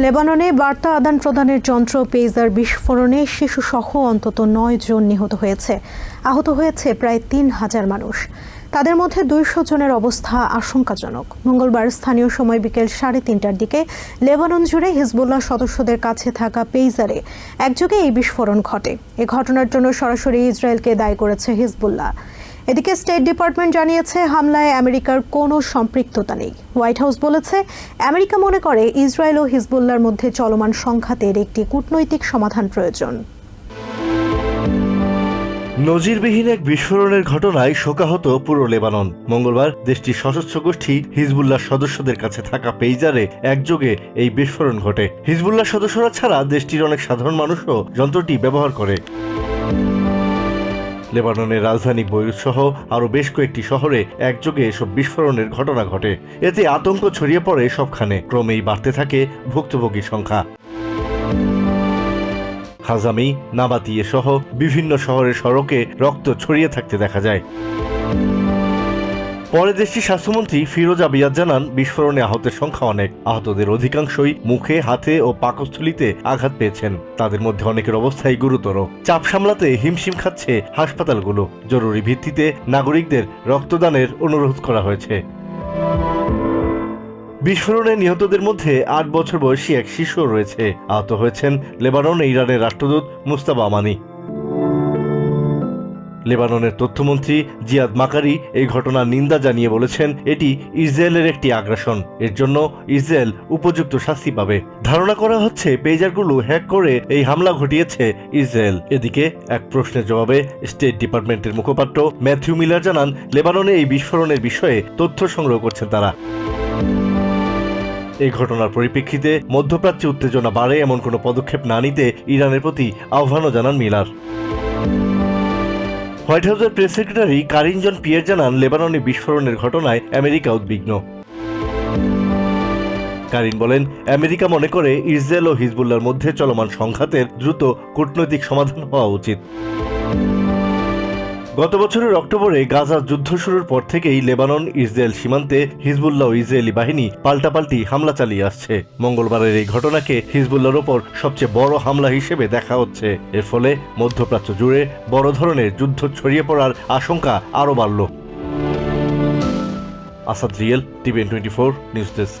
লেবাননে বার্তা আদান প্রদানের যন্ত্র পেজার বিস্ফোরণে শিশুসহ অন্তত নয় জন নিহত হয়েছে। আহত হয়েছে প্রায় তিন হাজার মানুষ। তাদের মধ্যে দুইশো জনের অবস্থা আশঙ্কাজনক। মঙ্গলবার স্থানীয় সময় বিকেল সাড়ে তিনটার দিকে লেবানন জুড়ে হিজবুল্লাহ সদস্যদের কাছে থাকা পেইজারে একযোগে এই বিস্ফোরণ ঘটে। এ ঘটনার জন্য সরাসরি ইসরায়েলকে দায়ী করেছে হিজবুল্লাহ। এদিকে স্টেট ডিপার্টমেন্ট জানিয়েছে, হামলায় আমেরিকার কোনো সম্পৃক্ততা নেই। হোয়াইট হাউস বলেছে, আমেরিকা মনে করে ইসরায়েল ও হিজবুল্লার মধ্যে চলমান সংঘাতের একটি কূটনৈতিক সমাধান প্রয়োজন। নজিরবিহীন এক বিস্ফোরণের ঘটনায় শোকাহত পুরো লেবানন। মঙ্গলবার দেশটির সশস্ত্র গোষ্ঠী হিজবুল্লাহ সদস্যদের কাছে থাকা পেইজারে একযোগে এই বিস্ফোরণ ঘটে। হিজবুল্লাহ সদস্যরা ছাড়া দেশটির অনেক সাধারণ মানুষও যন্ত্রটি ব্যবহার করে। লেবাননের রাজধানী বৈরুত সহ আরও বেশ কয়েকটি শহরে একযোগে এসব বিস্ফোরণের ঘটনা ঘটে। এতে আতঙ্ক ছড়িয়ে পড়ে সবখানে। ক্রমেই বাড়তে থাকে ভুক্তভোগীর সংখ্যা। হাজামি, নাবাতিয়ে সহ বিভিন্ন শহরের সড়কে রক্ত ছড়িয়ে থাকতে দেখা যায়। পরে দেশটির স্বাস্থ্যমন্ত্রী ফিরোজ আবিয়াদ জানান, বিস্ফোরণে আহতের সংখ্যা অনেক। আহতদের অধিকাংশই মুখে, হাতে ও পাকস্থলিতে আঘাত পেয়েছেন। তাদের মধ্যে অনেকের অবস্থাই গুরুতর। চাপ সামলাতে হিমশিম খাচ্ছে হাসপাতালগুলো। জরুরি ভিত্তিতে নাগরিকদের রক্তদানের অনুরোধ করা হয়েছে। বিস্ফোরণে নিহতদের মধ্যে আট বছর বয়সী এক শিশু রয়েছে। আহত হয়েছেন লেবানন, ইরানের রাষ্ট্রদূত মুস্তাবা আমানি। লেবাননের তথ্যমন্ত্রী জিয়াদ মাকারি এই ঘটনার নিন্দা জানিয়ে বলেছেন, এটি ইসরায়েলের একটি আগ্রাসন। এর জন্য ইসরায়েল উপযুক্ত শাস্তি পাবে। ধারণা করা হচ্ছে পেজারগুলো হ্যাক করে এই হামলা ঘটিয়েছে ইসরায়েল। এদিকে এক প্রশ্নের জবাবে স্টেট ডিপার্টমেন্টের মুখপাত্র ম্যাথিউ মিলার জানান, লেবাননে এই বিস্ফোরণের বিষয়ে তথ্য সংগ্রহ করছেন তারা। এই ঘটনার পরিপ্রেক্ষিতে মধ্যপ্রাচ্যে উত্তেজনা বাড়ে এমন কোনো পদক্ষেপ না নিতে ইরানের প্রতি আহ্বানও জানান মিলার। হোয়াইট হাউসের press secretary Karine Jean Pierre জানান, লেবাননে বিস্ফোরণের ঘটনায় আমেরিকা উদ্বিগ্ন। কারিন বলেন, আমেরিকা মনে করে ইসরায়েল ও হিজবুল্লার মধ্যে চলমান সংঘাতের দ্রুত কূটনৈতিক সমাধান হওয়া উচিত। গত বছরের অক্টোবরে গাজার যুদ্ধ শুরুর পর থেকেই লেবানন, ইসরায়েল সীমান্তে হিজবুল্লাহ ইসরায়েলি বাহিনী পাল্টাপাল্টি হামলা চালিয়ে আসছে। মঙ্গলবারের এই ঘটনাকে হিজবুল্লাহর ওপর সবচেয়ে বড় হামলা হিসেবে দেখা হচ্ছে। এর ফলে মধ্যপ্রাচ্য জুড়ে বড় ধরনের যুদ্ধ ছড়িয়ে পড়ার আশঙ্কা আরও বাড়ল। Asad real, TVN twenty four, news desk.